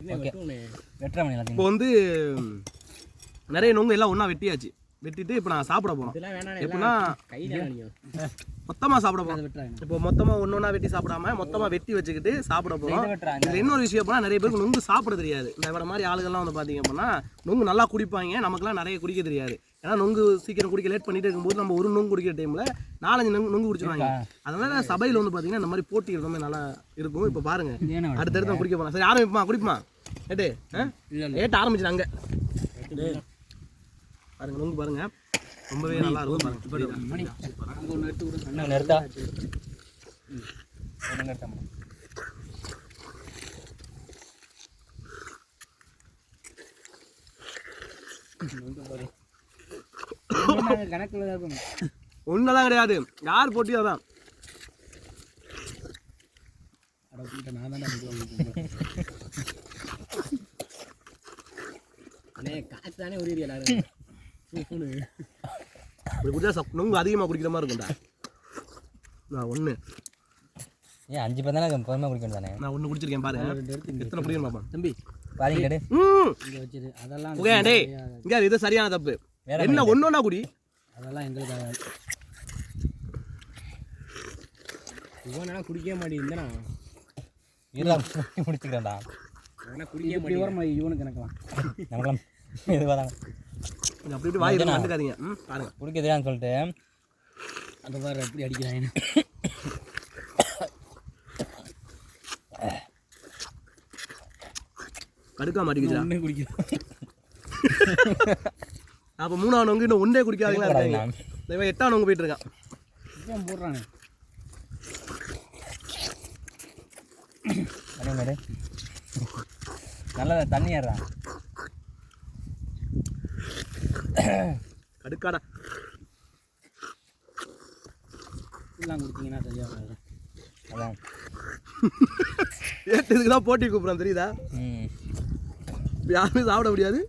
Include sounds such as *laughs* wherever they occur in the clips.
Okay. வெட்டுற மணி எல்லாத்தையும். இப்போ வந்து நிறைய நொங்கு எல்லாம் ஒன்றா வெட்டியாச்சு. வெட்டிட்டு இப்போ நான் சாப்பிட போகிறோம் எப்படின்னா மொத்தமாக சாப்பிட போகிறோம் இப்போ மொத்தமாக ஒன்று ஒன்றா வெட்டி சாப்பிடாம மொத்தமாக வெட்டி வச்சுக்கிட்டு சாப்பிட போகிறோம் இதில் இன்னொரு விஷயம் போனால் நிறைய பேருக்கு நொங்கு சாப்பிட தெரியாது. இந்த இவர மாதிரி ஆளுகள்லாம் வந்து பார்த்தீங்க அப்படின்னா நொங்கு நல்லா குடிப்பாங்க. நமக்குலாம் நிறைய குடிக்க தெரியாது. ஏன்னா நொங்கு சீக்கிரம் குடிக்க லேட் பண்ணிட்டு இருக்கும்போது நம்ம ஒரு நொங்கு குடிக்கிற டைமில் நாலஞ்சு நொங்கு நொங்கு குடிச்சிருவாங்க. அதனால சபையில் வந்து பார்த்தீங்கன்னா இந்த மாதிரி போட்டி ரொம்ப நல்லா இருக்கும். இப்போ பாருங்க. அடுத்தடுத்து குடிக்க போகலாம் சரி ஆரம்பிப்போமா குடிப்போமா? ஏட்டு ஆ? ஏட்டு ஆரம்பிச்சிடும் பாருங்க நொங்கு பாருங்க. ரொம்பவே நல்லா இருக்கும் பாருங்க. இன்னும் நிறுத்தா ஒன்று நிறுத்தா கணக்கில் இருக்கும் ஒன்றெல்லாம் கிடையாது. யார் போட்டியோ அதான். நான் தானே காசு தானே உரிய எல்லாரும் இப்படி குடிச்சா சப் நொங்கு அதிகமாக குடிக்கிற மாதிரி இருக்கும்டா. நான் ஒன்று ஏன் அஞ்சு பேர் தானே பொறுமையாக குடிக்கணும் தானே. நான் ஒன்று குடிச்சிருக்கேன் பாரு. எத்தனை குடிக்கணும் பார்ப்போம் தம்பி. பாருங்க கேடு ம். இங்கே வச்சிரு. அதெல்லாம் ஓகே டேய். இங்கே இது சரியான தப்பு. வேற என்ன ஒன்று ஒன்றா குடி. அதெல்லாம் எங்களுக்கு. இவன் நான் குடிக்கவே மாட்டேங்குதுண்ணா இருபதாம் முடிச்சுக்கிறேன்டா குடிக்க வரமா இவனுக்கு எனக்கலாம் நமக்கெல்லாம் இதுவாக தான் கொஞ்சம் அப்படி இப்படி ம் பாருங்க. குடிக்க தெரியாதுன்னு சொல்லிட்டு. அந்த மாதிரி எப்படி அடிக்கிறான். கடுக்க மாட்டேங்குதுடா ஒன்றே அப்போ மூணாவது நொங்கு இன்னும் ஒன்றே குடிக்காதீங்களா இவன் எட்டாம் நொங்கு போயிட்டு இருக்கான். போடுறானே. நல்லா தண்ணி ஏறான் கடுக்காடா எல்லாம் கொடுத்தீங்கன்னா சரியாக. அதான். ஏட்டு இதுக்கு தான் போட்டி கூப்பிட்றான் தெரியுதா? யாருமே சாப்பிட முடியாது.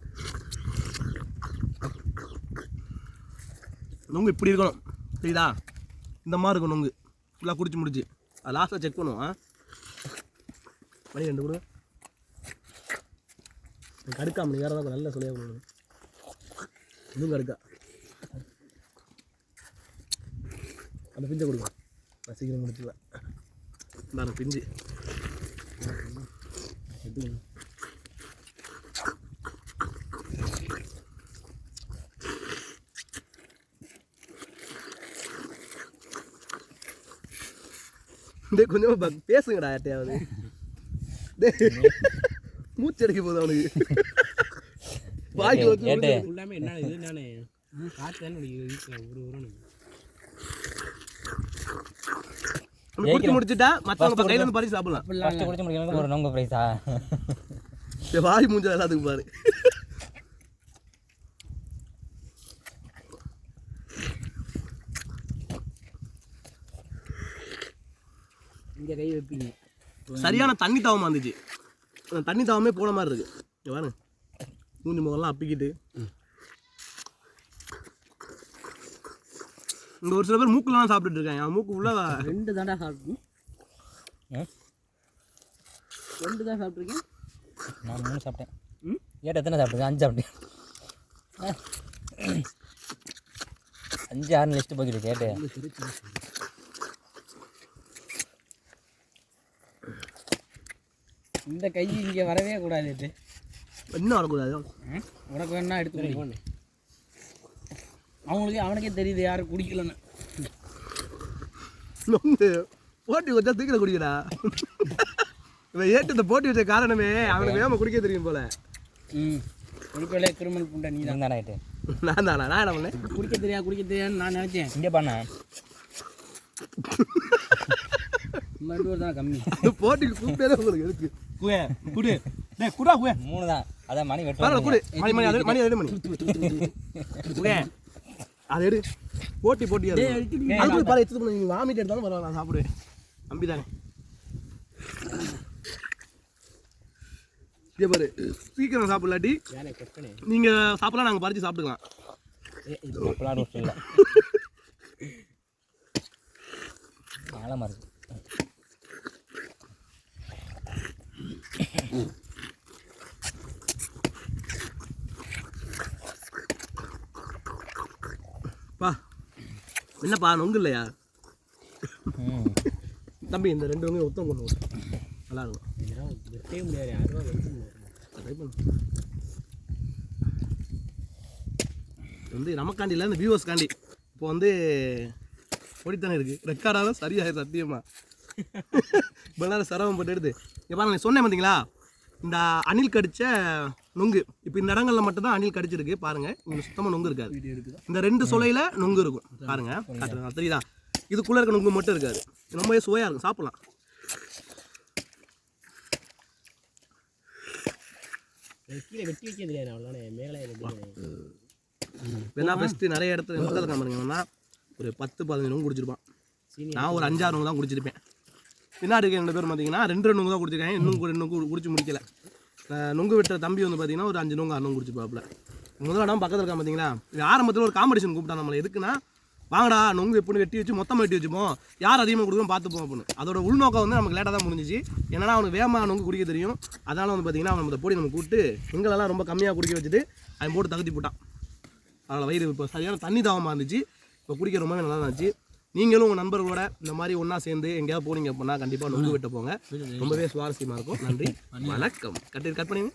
நொங்கு இப்படி இருக்கணும் தெரியுதா? இந்த மாதிரி இருக்கும் நொங்கு. ஃபுல்லாக குடிச்சு முடிச்சு. அது லாஸ்ட்டாக செக் பண்ணுவோம் ஆ? மணி ரெண்டு கூட. கடுக்கா மணி வேறு தான் நல்ல சொல்லியா கொடுக்கணும். இன்னும் கடுக்கா அந்த பிஞ்சை கொடுங்க. நான் சீக்கிரம் முடிச்சுக்குவேன் இந்தாங்க பிஞ்சு. டேய் கொஞ்சமா பேசுங்கடா யார்ட்டையாவது டேய் மூச்சு அடிக்க போகுது அவனுக்கு. வாய்க்கு வந்து என்ன இது நானே காற்று தானே ஒரு அவனுக்கு குடிச்சு முடிச்சுட்டா இப்போ கையில இருந்து பறிச்சு சாப்பிடலாம். ஃபஸ்ட்டு குடிச்சு முடிக்கணும் ஒரு நொங்கு ப்ரைஸா டேய், வாய் மூஞ்ச எல்லாத்துக்கும் பாரு. இங்கே கை வைப்பீங்க. சரியான தண்ணி தாவமா இருந்துச்சு. தண்ணி தாவமே போன மாதிரி இருக்கு. பாருங்க. மூஞ்சி முகம்லாம் அப்பிக்கிட்டு. இங்க ஒரு சில பேர் மூக்குலாம் சாப்பிட்டுட்டு இருக்காங்க. மூக்கு உள்ள ரெண்டு தாண்டா சாப்பிட்டு ம் ரெண்டு தான் சாப்பிட்ருக்கேன் நான் மூணு சாப்பிட்டேன். ம்? ஏட்ட எத்தனை சாப்பிட்டேன் அஞ்சு சாப்பிட்டேன். ஆ. அஞ்சு ஆறு லிஸ்ட்டு போய்க்கிட்டு கேட்டு இந்த கை இங்கே வரவே கூடாது இது இன்னும் வரக்கூடாது? உனக்கு வேணா எடுத்து. அவங்களுக்கு அவனுக்கே தெரியுது யாரும் குடிக்கலன்னு. போட்டி வச்சா தூக்கில குடிக்கடா. இவன் ஏட்டு இந்த போட்டி வச்ச காரணமே அவனுக்கு வேகமா குடிக்க தெரியும் போல. ம். குடிக்கல கிரிமினல் புண்டை நீ தான் தானே நான் தானா? நான் என்ன பண்ணேன்? குடிக்க தெரியா குடிக்க தெரியாதுன்னு நான் நினச்சேன். இங்கே பண்ண. மறுபடியும் தான் கம்மி. போட்டிக்கு கூப்பிட்டே உங்களுக்கு எதுக்கு குவே குடு. டேய் குடா குவே. மூணு தான். அதான் மணி பரவாயில்ல குடு. மணி மணி அது மணி அது மணி. குவே அது. எடு போட்டி இருக்கும் அது பாரு எடுத்து நீ வாமிட் எடுத்தாலும் பரவாயில்ல நான் சாப்பிடுவேன் நம்பி தானே இதே பாரு சீக்கிரம் சாப்பிடலாட்டி. யானை கொக்கனே நீங்க சாப்பிடலாம் நாங்க பறிச்சு சாப்பிட்டுக்கலாம். ஆழமாக இருக்கு. என்னப்பா நொங்கு இல்லையா? தம்பி இந்த ரெண்டு வங்கையும் ஒத்தம் கொண்டு வரும் நல்லா இருக்கும். இதெல்லாம் வெட்டவே முடியாது யாரும் ட்ரை பண்ணு வந்து நமக்காண்டி இல்லை இந்த வியூவர்ஸ்காண்டி இப்போ வந்து ஓடித்தானே இருக்குது ரெக்கார்டாக சரியாக சத்தியமாக இப்போ நேரம் சிரமப்பட்டு எடுத்து. இப்போ நான் சொன்னேன் பார்த்தீங்களா இந்த அணில் கடிச்ச நுங்கு. இப்போ இந்த இடங்கள்ல மட்டும்தான் அணில் கடிச்சிருக்கு. பாருங்க இங்கே சுத்தமாக நுங்கு இருக்காது. இந்த ரெண்டு சொலையில் நுங்கு இருக்கும். பாருங்க தெரியுதா? இதுக்குள்ளே இருக்க நுங்கு மட்டும் இருக்காது. ரொம்பவே சுவையாக இருக்கும். சாப்பிடலாம். வேணா நிறைய இடத்துல பக்கத்தில் காமிருங்கன்னா ஒரு பத்து பதினஞ்சு நுங்கு குடிச்சிருப்பான். நான் ஒரு அஞ்சாறு நுங்கு தான் குடிச்சிருப்பேன். பின்னாடி இருக்க ரெண்டு பேர் பார்த்தீங்கன்னா ரெண்டு ரெண்டு நுங்கு தான் குடிச்சிருக்காங்க. இன்னும் ரெண்டு நுங்கு குடிச்சு முடிக்கல. நுங்கு வெட்டுற தம்பி வந்து பார்த்தீங்கன்னா ஒரு அஞ்சு நுங்கு அண்ணன் நுங்கு குடிச்சிருப்பாப்புல முதல் இடம் பக்கத்தில் இருக்கான் பார்த்தீங்களா? ஆரம்பத்தில் ஒரு காம்படிஷன் கூப்பிட்டான் நம்மளை. எதுக்குன்னா வாங்கடா நுங்கு எப்படி வெட்டி வச்சு மொத்தமாக வெட்டி வச்சுப்போம். யார் அதிகமாக கொடுக்கணும் பார்த்துப்போம் அப்படின்னு. அதோட உள்நோக்கம் வந்து நமக்கு லேட்டாக தான் முடிஞ்சிச்சு. ஏன்னா அவனுக்கு வேகமாக நுங்கு குடிக்க தெரியும். அதனால் வந்து பார்த்தீங்கன்னா அவன் அந்த பொடி நம்ம கூப்பிட்டு எங்களெல்லாம் ரொம்ப கம்மியாக குடிக்க வச்சுட்டு அவன் போட்டு தகுதி போட்டான் அதனால் வயிறு இப்போ சரியான தண்ணி தாகமாக இருந்துச்சு. இப்போ குடிக்க ரொம்பவே நல்லா இருந்துச்சு. நீங்களும் உங்கள் நண்பர்களோட இந்த மாதிரி ஒன்றா சேர்ந்து எங்கேயாவது போனீங்க அப்படின்னா கண்டிப்பாக நொங்கு வெட்ட போங்க. ரொம்பவே சுவாரஸ்யமாக இருக்கும். நன்றி. *laughs* வணக்கம். கட்டு கட் பண்ணுங்க